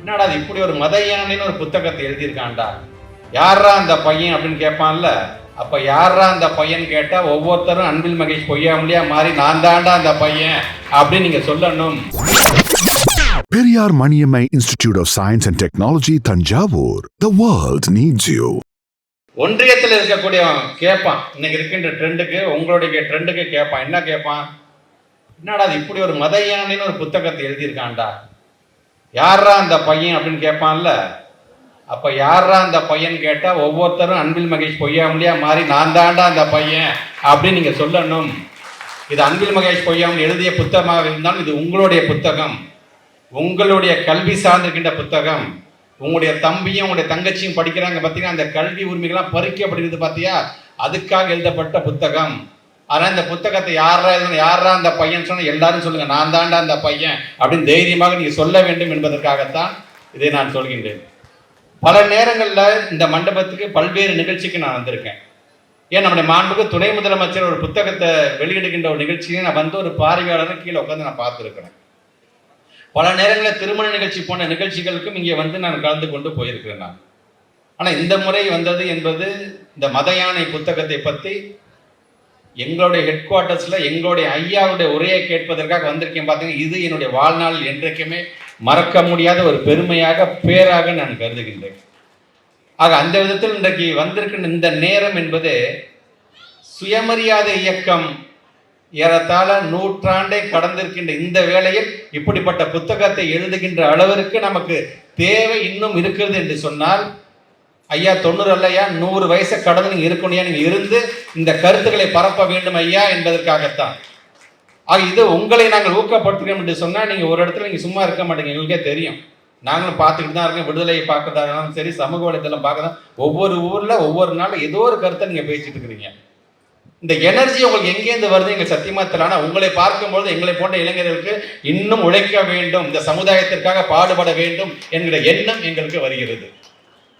என்னடா அது இப்படி ஒரு மத யானைன்னு ஒரு புத்தகத்தை எழுதியிருக்கான்டா. யாரா அந்த பையன் அப்படின்னு கேட்பான்ல? அப்ப யாரா அந்த பையன் கேட்டா ஒவ்வொருத்தரும் அன்பில் மகேஷ் பொய்யாமலியா மாறி நான் தாண்டா அந்த பையன் அப்படின்னு நீங்க சொல்லணும். Periyar Maniammai Institute of Science and Technology, Tanjavur. The world needs you. ஒன்றியத்தில் இருக்கக்கூடிய கேட்பான். இன்னைக்கு இருக்கின்ற ட்ரெண்டுக்கு உங்களுடைய ட்ரெண்டுக்கு கேட்பான். என்ன கேட்பான்? என்னடா அது இப்படி ஒரு மத யானைன்னு ஒரு புத்தகத்தை எழுதியிருக்கான்டா. யாரா அந்த பையன் அப்படின்னு கேட்பான்ல? அப்ப யாரா அந்த பையன் கேட்டா ஒவ்வொருத்தரும் அன்பில் மகேஷ் பொய்யாமலியா மாறி நான் தாண்டா அந்த பையன் அப்படின்னு நீங்க சொல்லணும். இது அன்பில் மகேஷ் பொய்யாமல் எழுதிய புத்தகமாக இருந்தாலும் இது உங்களுடைய புத்தகம். உங்களுடைய கல்வி சார்ந்திருக்கின்ற புத்தகம். உங்களுடைய தம்பியும் உங்களுடைய தங்கச்சியும் படிக்கிறாங்க பார்த்தீங்கன்னா அந்த கல்வி உரிமைகள்லாம் பறிக்கப்படுகிறது பார்த்தியா அதுக்காக எழுதப்பட்ட புத்தகம். ஆனால் இந்த புத்தகத்தை யாரா எழுதணும் யாரா அந்த பையன் சொன்ன எல்லாரும் சொல்லுங்க நான் தாண்டா அந்த பையன் அப்படின்னு தைரியமாக நீங்க சொல்ல வேண்டும் என்பதற்காகத்தான் இதை நான் சொல்கின்றேன். பல நேரங்களில் இந்த மண்டபத்துக்கு பல்வேறு நிகழ்ச்சிக்கு நான் வந்திருக்கேன். ஏன் நம்முடைய மாண்புக்கு துணை முதலமைச்சர் ஒரு புத்தகத்தை வெளியிடுகின்ற ஒரு நிகழ்ச்சியை நான் வந்து ஒரு பார்வையாளர் கீழே உட்காந்து நான் பார்த்துருக்கிறேன். பல நேரங்களில் திருமண நிகழ்ச்சி போன்ற நிகழ்ச்சிகளுக்கும் இங்கே வந்து நான் கலந்து கொண்டு போயிருக்கிறேன் நான். ஆனால் இந்த முறை வந்தது என்பது இந்த மத யானை புத்தகத்தை பற்றி எங்களுடைய ஹெட் குவார்ட்டர்ஸில் எங்களுடைய ஐயாவுடைய உரையை கேட்பதற்காக வந்திருக்கேன் பார்த்தீங்கன்னா இது என்னுடைய வாழ்நாள் என்றைக்குமே மறக்க முடியாத ஒரு பெருமையாக பேராக நான் கருதுகின்றேன். ஆக அந்த விதத்தில் இன்றைக்கு வந்திருக்கின்ற இந்த நேரம் என்பது சுயமரியாதை இயக்கம் ஏறத்தாழ நூற்றாண்டை கடந்திருக்கின்ற இந்த வேளையில் இப்படிப்பட்ட புத்தகத்தை எழுதுகின்ற அளவிற்கு நமக்கு தேவை இன்னும் இருக்கிறது என்று சொன்னால் ஐயா தொண்ணூறு அல்லையா? நூறு வயசை கடந்து நீங்கள் இருக்கணும் நீங்கள் இருந்து இந்த கருத்துக்களை பரப்ப வேண்டும் ஐயா என்பதற்காகத்தான். ஆக இது உங்களை நாங்கள் ஊக்கப்படுத்துகிறோம் என்று சொன்னால் நீங்கள் ஒரு இடத்துல நீங்கள் சும்மா இருக்க மாட்டீங்க. எங்களுக்கே தெரியும். நாங்களும் பார்த்துக்கிட்டு தான் இருக்கோம். விடுதலையை பார்க்கறதா இருந்தாலும் சரி சமூக வலைத்தளம் பார்க்கறதா ஒவ்வொரு ஊரில் ஒவ்வொரு நாளும் ஏதோ ஒரு கருத்தை நீங்கள் பேசிட்டு இருக்கிறீங்க. இந்த எனர்ஜி உங்களுக்கு எங்கேருந்து வருது? எங்கள் சத்தியமாக தெரியல ஆனா உங்களை பார்க்கும்பொழுது எங்களை போன்ற இளைஞர்களுக்கு இன்னும் உழைக்க வேண்டும். இந்த சமுதாயத்திற்காக பாடுபட வேண்டும் என்கிற எண்ணம் எங்களுக்கு வருகிறது.